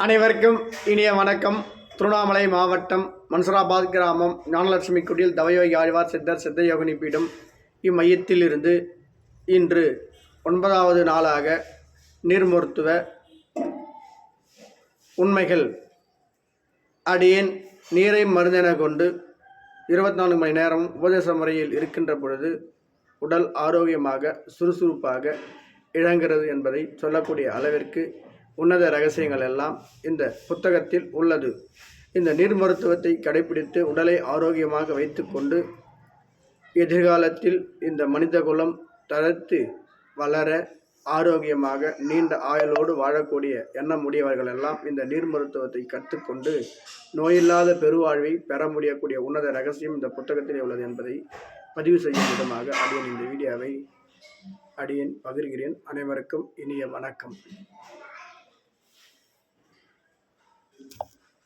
அனைவருக்கும் இனிய வணக்கம். திருவண்ணாமலை மாவட்டம் மன்சராபாத் கிராமம் ஞானலட்சுமி குடியில் தவயோகி ஆழ்வார் சித்தர் சித்த யோகினி பீடம் இம்மையத்தில் இருந்து இன்று ஒன்பதாவது நாளாக நீர் மருத்துவ உண்மைகள் அடியேன் நீரை மருந்தென கொண்டு இருபத்தி நான்கு மணி நேரம் உபதேச முறையில் இருக்கின்ற பொழுது உடல் ஆரோக்கியமாக சுறுசுறுப்பாக இழங்கிறது என்பதை சொல்லக்கூடிய அளவிற்கு உன்னத ரகசியங்கள் எல்லாம் இந்த புத்தகத்தில் உள்ளது. இந்த நீர் மருத்துவத்தை கடைபிடித்து உடலை ஆரோக்கியமாக வைத்துக்கொண்டு எதிர்காலத்தில் இந்த மனித குலம் வளர ஆரோக்கியமாக நீண்ட ஆயுளோடு வாழக்கூடிய எண்ணம் உடையவர்கள் எல்லாம் இந்த நீர் மருத்துவத்தை கற்றுக்கொண்டு நோயில்லாத பெருவாழ்வை பெற முடியக்கூடிய உன்னத ரகசியம் இந்த புத்தகத்திலே உள்ளது என்பதை பதிவு செய்யும் விதமாக அடியன் இந்த வீடியோவை அடியேன் பகிர்கிறேன். அனைவருக்கும் இனிய வணக்கம்.